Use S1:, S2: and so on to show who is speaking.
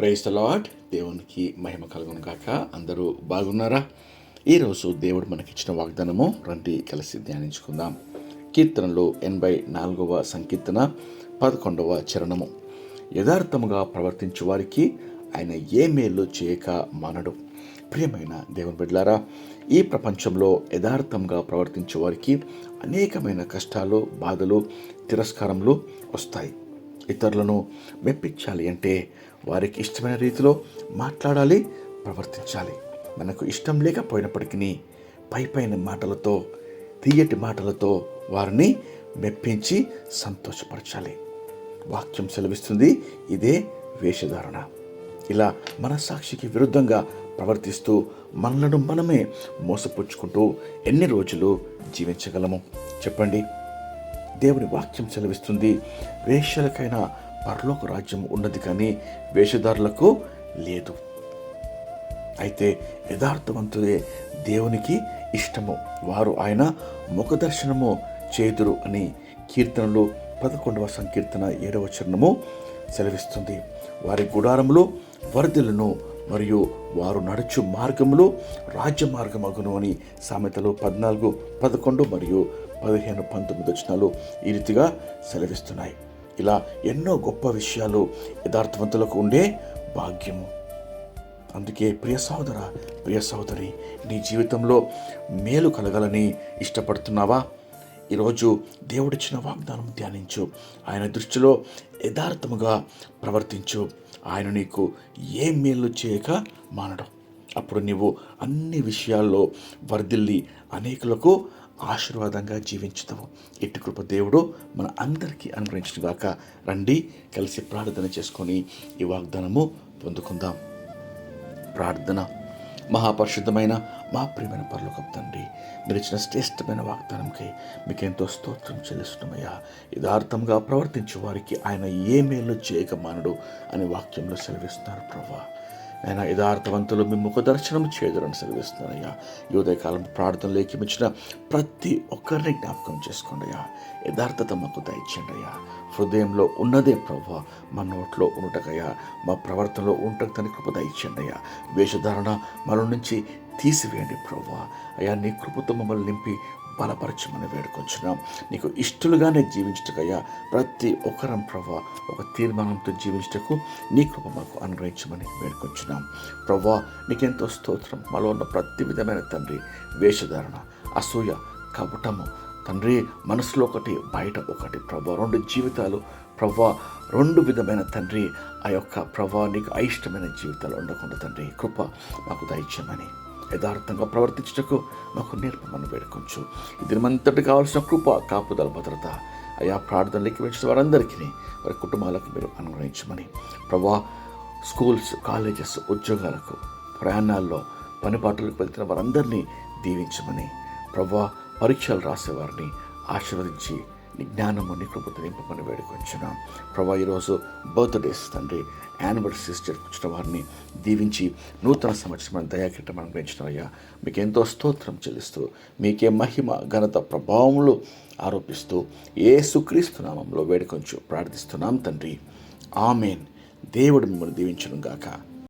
S1: Praise lord దేవునికి మహిమ కలుగును కాక అందరూ బాగున్నారా? ఈరోజు దేవుడు మనకిచ్చిన వాగ్దానము రండి కలిసి ధ్యానించుకుందాం. కీర్తనలో ఎనభై నాలుగవ సంకీర్తన పదకొండవ చరణము. యథార్థముగా ప్రవర్తించే వారికి ఆయన ఏ మేలు చేయక మానడు. ప్రియమైన దేవుని బిడ్లారా ఈ ప్రపంచంలో యథార్థంగా ప్రవర్తించే వారికి అనేకమైన కష్టాలు బాధలు తిరస్కారములు వస్తాయి. ఇతరులను మెప్పించాలి అంటే వారికి ఇష్టమైన రీతిలో మాట్లాడాలి ప్రవర్తించాలి. మనకు ఇష్టం లేకపోయినప్పటికీ పై పైన మాటలతో తీయటి మాటలతో వారిని మెప్పించి సంతోషపరచాలి. వాక్యం సెలవిస్తుంది ఇదే వేషధారణ. ఇలా మనస్సాక్షికి విరుద్ధంగా ప్రవర్తిస్తూ మనలను మనమే మోసపుచ్చుకుంటూ ఎన్ని రోజులు జీవించగలము? చెప్పండి. దేవుని వాక్యం సెలవిస్తుంది. వేశ్యలకైనా పరలోక రాజ్యం ఉన్నది కానీ వేషధారులకు లేదు. అయితే యథార్థవంతులే దేవునికి ఇష్టము. వారు ఆయన ముఖదర్శనము చేదురు అని కీర్తనలు పదకొండవ సంకీర్తన ఏడవ చరణము సెలవిస్తుంది. వారి గుడారములు వరదలను మరియు వారు నడుచు మార్గములు రాజ్య మార్గమగును అని సామెతలు పద్నాలుగు పదకొండు మరియు పదిహేను పంతొమ్మిది వచనాలు ఈ రీతిగా సెలవిస్తున్నాయి. ఇలా ఎన్నో గొప్ప విషయాలు యథార్థవంతులకు ఉండే భాగ్యము. అందుకే ప్రియ సహోదర ప్రియ సహోదరి నీ జీవితంలో మేలు కలగాలని ఇష్టపడుతున్నావా? ఈరోజు దేవుడిచ్చిన వాగ్దానం ధ్యానించు. ఆయన దృష్టిలో యథార్థముగా ప్రవర్తించు. ఆయన నీకు ఏ మేలు చేయక మానడం. అప్పుడు నీవు అన్ని విషయాల్లో వర్ధిల్లి అనేకులకు ఆశీర్వాదంగా జీవించుతాము. ఎట్టి కృప దేవుడు మన అందరికీ అనుగ్రహించినగాక రండి కలిసి ప్రార్థన చేసుకొని ఈ వాగ్దానము పొందుకుందాం. ప్రార్థన. మహాపరిశుద్ధమైన మా ప్రియమైన పరలోకం తండ్రి మీరు ఇచ్చిన శ్రేష్టమైన వాగ్దానంకి మీకు ఎంతో స్తోత్రం చెల్లిస్తున్నామయ్యా. యథార్థంగా ప్రవర్తించే వారికి ఆయన ఏ మేలు చేయక మానడు అని వాక్యంలో సెలవిస్తున్నారు ప్రభా. ఆయన యథార్థవంతులు మీ ముఖ దర్శనం చేయదురని సెలవిస్తున్నారయ్యా ఈ ఉదయకాలం ప్రార్థనలు ఏకిమించిన ప్రతి ఒక్కరిని జ్ఞాపకం చేసుకోండి అయ్యా యథార్థత మాకు దయచేయండి అయ్యా హృదయంలో ఉన్నదే ప్రభు మా నోట్లో ఉండటకయ్యా. మా ప్రవర్తనలో ఉండటం తన కృప దయచేయండి అయ్యా వేషధారణ మన నుంచి తీసివేయండి ప్రభు. అయ్యా నీ కృపతో మమ్మల్ని నింపి బలపరచమని వేడుకొంచున్నాం. నీకు ఇష్టలుగానే జీవించటకయ్యా ప్రతి ఒక్కరం ప్రభా ఒక తీర్మానంతో జీవించటకు నీ కృప మాకు అనుగ్రహించమని వేడుకొంచున్నాం. ప్రభా నీకెంతో స్తోత్రం. మాలో ఉన్న ప్రతి విధమైన తండ్రి వేషధారణ అసూయ కపటము. తండ్రి మనసులో ఒకటి బయట ఒకటి. ప్రభా రెండు జీవితాలు. ప్రభా రెండు విధమైన తండ్రి. ఆ యొక్క ప్రభా నీకు అయిష్టమైన జీవితాలు ఉండకుండా తండ్రి కృప మాకు దయచేయమని యథార్థంగా ప్రవర్తించటకు మాకు నేర్పమని వేడుకొంచు. ఇదిమంతటి కావాల్సిన కృప కాపుదల భద్రత అయా ప్రార్థనలకి వచ్చిన వారందరికీ వారి కుటుంబాలకు మీరు అనుగ్రహించమని. ప్రభా స్కూల్స్ కాలేజెస్ ఉద్యోగాలకు ప్రయాణాల్లో పనిపాటలకు వెళ్తున్న వారందరినీ దీవించమని. ప్రభా పరీక్షలు రాసేవారిని ఆశీర్వదించి నీ జ్ఞానము నీ కృపతో నింపమని వేడుకొంచున్నాం. ప్రభా ఈరోజు బర్త్డేస్ తండ్రి యానివర్సరీస్ జరుపుకున్న వారిని దీవించి నూతన సంవత్సరం దయాకిట మనం పెంచినవయ్యా మీకు ఎంతో స్తోత్రం చెల్లిస్తూ మీకే మహిమ ఘనత ప్రభావములు ఆరోపిస్తూ ఏ సుక్రీస్తు నామంలో వేడుకొంచు ప్రార్థిస్తున్నాం తండ్రి. ఆమెన్. దేవుడు మిమ్మల్ని దీవించను గాక